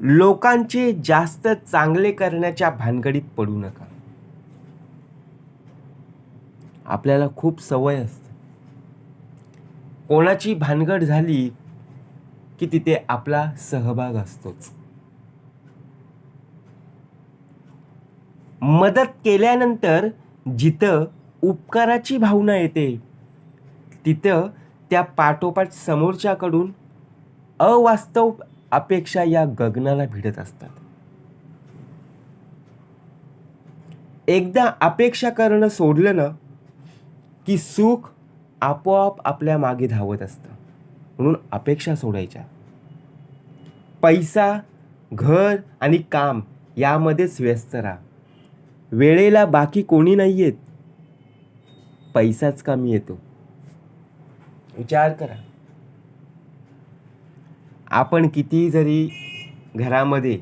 लोकांचे जास्त चांगले करण्याच्या भानगडीत पडू नका. आपल्याला खूप सवय असते. कोणाची भानगड झाली की तिथे आपला सहभाग असतोच. मदत केल्यानंतर जिथं उपकाराची भावना येते तिथं त्या पाठोपाठ समोरच्याकडून अवास्तव अपेक्षा या गगनाला भिडत असतात. एकदा अपेक्षा करणं सोडलं ना की सुख आपोआप आपल्या मागे धावत असतं. म्हणून अपेक्षा सोडायच्या. पैसा घर आणि काम यामध्येच व्यस्त राहा. वेळेला बाकी कोणी नाही येत पैसाच कमी येतो. विचार करा. आपण किती जरी घरामध्ये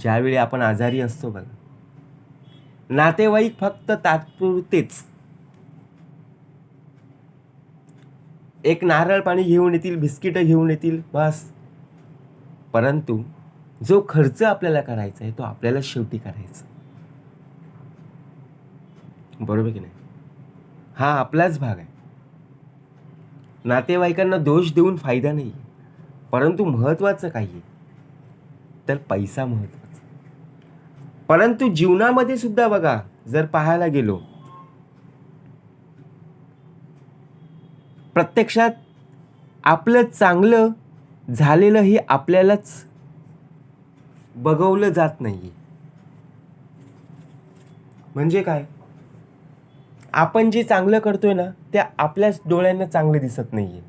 ज्यावेळी आपण आजारी असतो बघा नातेवाईक फक्त तात्पुरतेच एक नारळ पाणी घेऊन येतील बिस्किटं घेऊन येतील बस. परंतु जो खर्च आपल्याला करायचा आहे तो आपल्याला शेवटी करायचा. बरोबर की नाही? हा आपलाच भाग आहे. नातेवाईकांना दोष देऊन फायदा नाही परंतु महत्त्वाचं काही आहे. तर पैसा महत्त्वाचा परंतु जीवनामध्ये सुद्धा बघा जर पाहायला गेलो. प्रत्यक्षात आपलं चांगलं झालेलं हे आपल्यालाच बघवलं जात नाही म्हणजे काय? आपण जे चांगलं करतोय ना ते आपल्याच डोळ्यांना चांगलं दिसत नाहीये.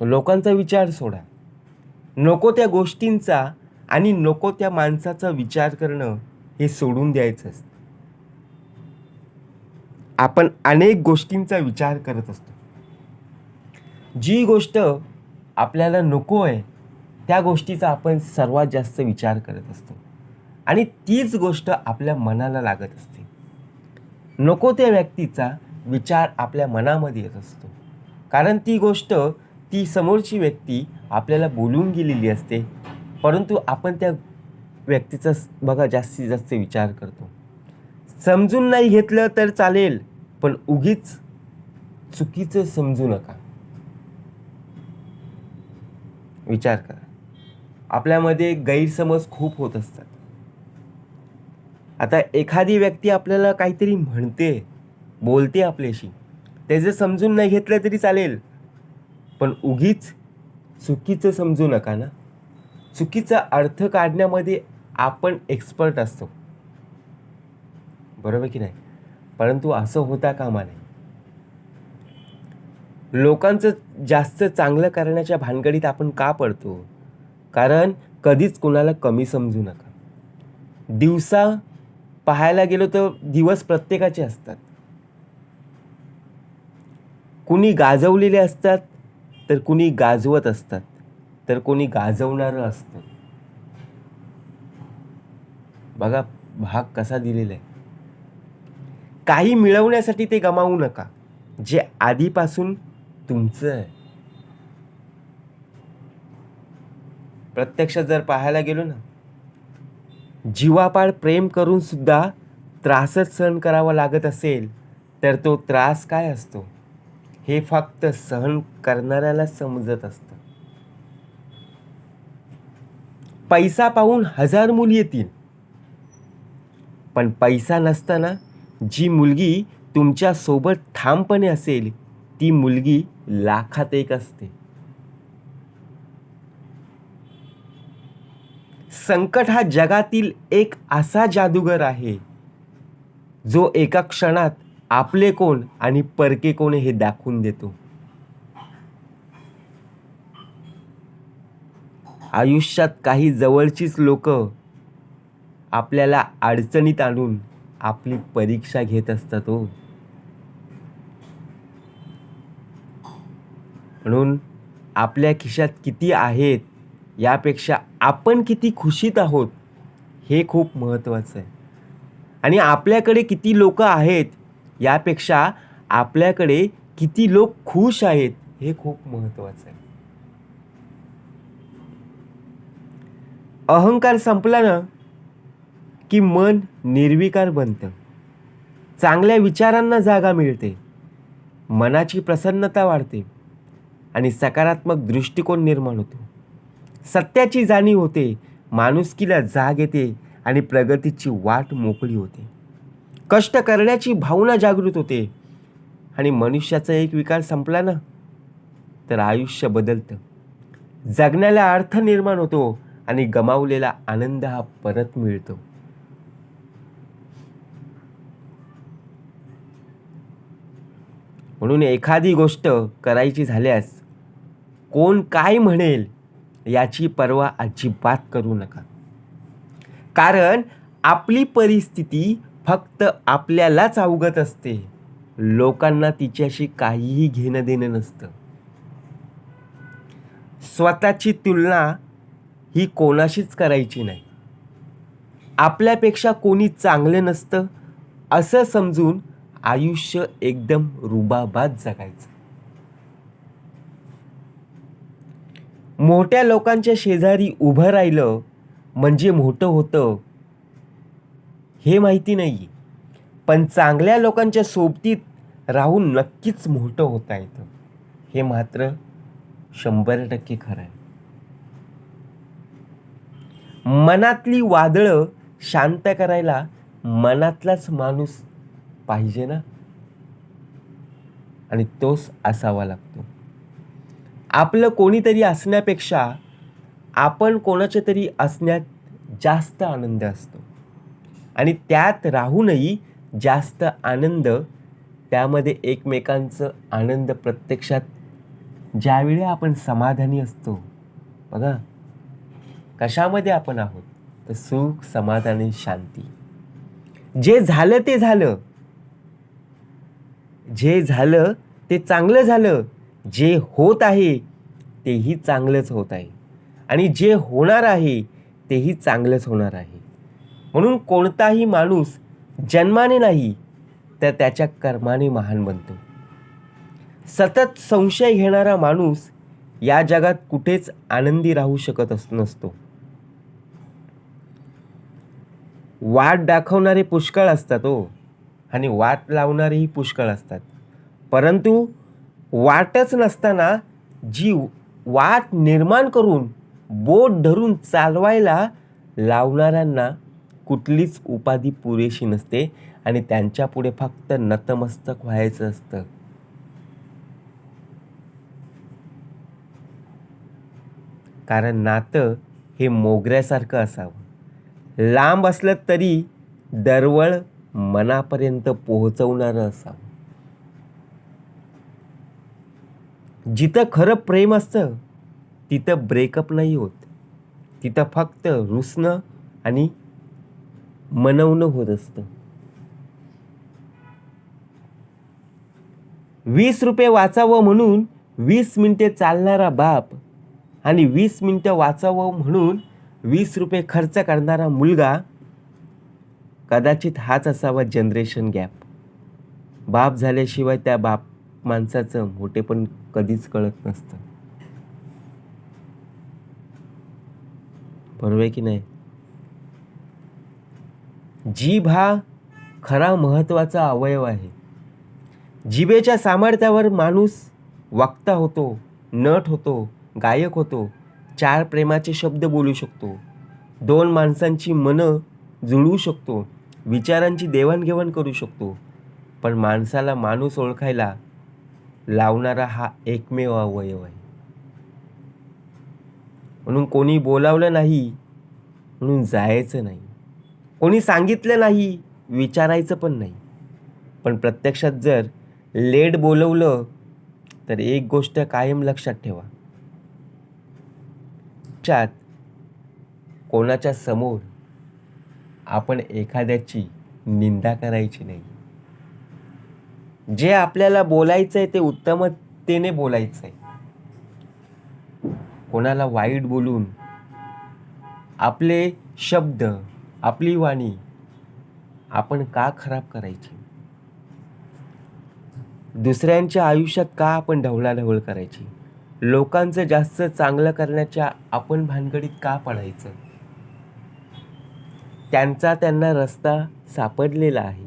लोकांचा विचार सोडा. नको त्या गोष्टींचा आणि नको त्या माणसाचा विचार करणं हे सोडून द्यायचं असतं आपण अनेक गोष्टींचा विचार करत असतो. जी गोष्ट आपल्याला नको आहे त्या गोष्टीचा आपण सर्वात जास्त विचार करत असतो. आणि तीच गोष्ट आपल्या मनाला लागत असते. नको त्या व्यक्तीचा विचार आपल्या मनामध्ये येत असतो. कारण ती गोष्ट ती समोरची व्यक्ती आपल्याला बोलून गेलेली असते. परंतु आपण त्या व्यक्तीचा बघा जास्तीत जास्त विचार करतो. समजून नाही घेतलं तर चालेल पण उगीच चुकीचं समजू नका. विचार करा. आपल्यामध्ये गैरसमज खूप होत असतात. आता एखादी व्यक्ती आपल्याला काहीतरी म्हणते बोलते आपल्याशी त्याचं समजून नाही घेतलं तरी चालेल. पण उगीच चुकीचं समजू नका ना. चुकीचा अर्थ काढण्यामध्ये आपण एक्सपर्ट असतो. बरोबर की नाही? परंतु असं होता कामा नाही लोकांचं जास्त चांगलं करण्याच्या भानगडीत आपण का पडतो? कारण कधीच कुणाला कमी समजू नका. दिवसा पाहायला गेलो तर दिवस प्रत्येकाचे असतात. कुणी गाजवलेले असतात तर कुणी गाजवत असतात तर कोणी गाजवणारं असतं. बघा भाग कसा दिलेला आहे. काही मिळवण्यासाठी ते गमावू नका. जे आधीपासून तुमचं आहे. प्रत्यक्षात जर पाहायला गेलो ना जीवापाड प्रेम करून सुद्धा त्रासच सहन करावा लागत असेल तर तो त्रास काय असतो? हे फक्त सहन करणाऱ्याला समजत असतं. पैसा पाहून हजार मुली येतील. पण पैसा नसताना जी मुलगी तुमच्यासोबत ठामपणे असेल ती मुलगी लाखात एक असते. संकट हा जगातील एक असा जादूगर आहे जो एका क्षणात आपले कोण आणि परके कोण हे दाखवून देतो. आयुष्यात काही जवळचीच लोक आपल्याला अडचणीत आणून आपली परीक्षा घेत असतात हो. म्हणून आपल्या खिशात किती आहेत यापेक्षा आपण किती खुशीत आहोत हे खूप महत्त्वाचं आहे. आणि आपल्याकडे किती लोक आहेत यापेक्षा आपल्याकडे किती लोक खुश आहेत हे खूप महत्त्वाचं आहे. अहंकार संपला ना की मन निर्विकार बनतं. चांगल्या विचारांना जागा मिळते. मनाची प्रसन्नता वाढते. आणि सकारात्मक दृष्टिकोन निर्माण होतो. सत्याची जाणीव होते माणुसकीला जाग येते आणि प्रगतीची वाट मोकळी होते. कष्ट करण्याची भावना जागृत होते आणि मनुष्याचा एक विकार संपला ना तर आयुष्य बदलतं. जगण्याला अर्थ निर्माण होतो आणि गमावलेला आनंद हा परत मिळतो. म्हणून एखादी गोष्ट करायची झाल्यास कोण काय म्हणेल याची पर्वा अजिबात करू नका. कारण आपली परिस्थिती फक्त आपल्यालाच अवगत असते. लोकांना तिच्याशी काहीही घेणं देणं नसतं. स्वतःची तुलना ही कोणाशीच करायची नाही. आपल्यापेक्षा कोणी चांगलं नसतं असं समजून आयुष्य एकदम रुबाबात जगायचं. मोठ्या लोकांच्या शेजारी उभं राहिलं म्हणजे मोठं होतं. हे माहिती नाही पण चांगल्या लोकांच्या सोबतीत राहून नक्कीच मोठं होता येतं. हे मात्र शंभर टक्के खरं आहे. मनातली वादळं शांत करायला मनातलाच माणूस पाहिजे ना? आणि तोच असावा लागतो. आपलं कोणीतरी असण्यापेक्षा आपण कोणाच्या तरी असण्यात जास्त आनंद असतो. आणि त्यात राहूनही जास्त आनंद त्यामध्ये एकमेकांचं आनंद प्रत्यक्षात ज्यावेळी आपण समाधानी असतो बघा. कशामध्ये आपण आहोत? तर सुख समाधान आणि शांती. जे झालं ते झालं. जे झालं ते चांगलं झालं जे होत आहे तेही चांगलंच होत आहे. आणि जे होणार आहे तेही चांगलंच होणार आहे. म्हणून कोणताही माणूस जन्माने नाही तर त्याच्या कर्माने महान बनतो. सतत संशय घेणारा माणूस या जगात कुठेच आनंदी राहू शकत अस नसतो. वाट दाखवणारे पुष्कळ असतात हो. आणि वाट लावणारेही पुष्कळ असतात. परंतु वाटच नसताना जीव वाट निर्माण करून बोट धरून चालवायला लावणाऱ्यांना कुठलीच उपाधी पुरेशी नसते आणि त्यांच्यापुढे फक्त नतमस्तक व्हायचं असतं. कारण नातं हे मोगऱ्यासारखं असावं. लांब असलं तरी दरवळ मनापर्यंत पोहोचवणारं असावं. जिथं खरं प्रेम असतं तिथं ब्रेकअप नाही होत. तिथं फक्त रुसणं आणि मनवणं होत असतं. वीस रुपये वाचावं म्हणून वीस मिनिटे चालणारा बाप आणि वीस मिनटं वाचावं म्हणून वीस रुपये खर्च करणारा मुलगा कदाचित हाच असावा जनरेशन गॅप बाप झाल्याशिवाय त्या बाप माणसाचं मोठेपण कधीच कळत नसतं. बरोबर आहे की नाही? जीभ हा खरा महत्त्वाचा अवयव आहे. जिभेच्या सामर्थ्यावर माणूस वक्ता होतो नट होतो गायक होतो चार प्रेमाचे शब्द बोलू शकतो दोन माणसांची मनं जुळवू शकतो विचारांची देवाणघेवाण करू शकतो पण माणसाला माणूस ओळखायला लावणारा हा एकमेव अवयव आहे. म्हणून कोणी बोलावलं नाही म्हणून जायचं नाही. कोणी सांगितलं नाही विचारायचं पण नाही. पण प्रत्यक्षात जर लेट बोलवलं तर एक गोष्ट कायम लक्षात ठेवा. च्यात कोणाच्या समोर आपण एखाद्याची निंदा करायची नाही. जे आपल्याला बोलायचं आहे ते उत्तमतेने बोलायचं आहे कोणाला वाईट बोलून आपले शब्द आपली वाणी आपण का खराब करायची? दुसऱ्यांच्या आयुष्यात का आपण ढवळाढवळ करायची? लोकांचं जास्त चांगलं करण्याच्या आपण भानगडीत का पडायचं? त्यांचा त्यांना रस्ता सापडलेला आहे.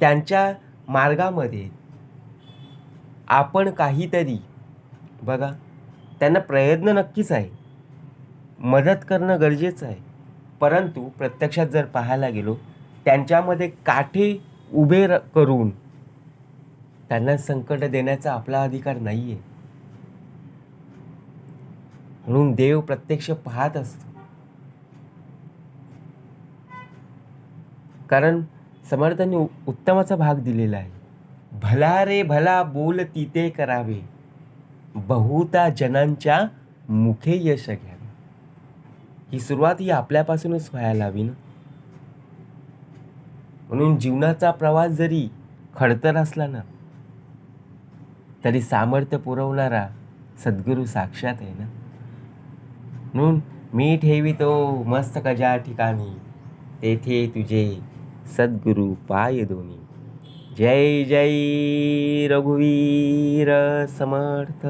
त्यांच्या मार्गामध्ये आपण काहीतरी बघा त्यांना प्रयत्न नक्कीच आहे. मदत करणं गरजेचं आहे. परंतु प्रत्यक्षात जर पाहायला गेलो त्यांच्यामध्ये काठे उभे र- करून त्यांना संकट देण्याचा आपला अधिकार नाही आहे म्हणून देव प्रत्यक्ष पाहत असतो. कारण समर्थांनी उ- उत्तमाचा भाग दिलेला आहे. भला रे भला बोल तिथे करावे. बहुता जनांच्या मुखे यश घ्यावे. ही सुरुवात ही आपल्यापासूनच व्हायला हवी ना? म्हणून जीवनाचा प्रवास जरी खडतर असला ना तरी सामर्थ्य पुरवणारा सद्गुरू साक्षात आहे ना? म्हणून मी ठेवी तो मस्त ज्या ठिकाणी तेथे तुझे सद्गुरु पाय दोनी. जय जय रघुवीर समर्थ.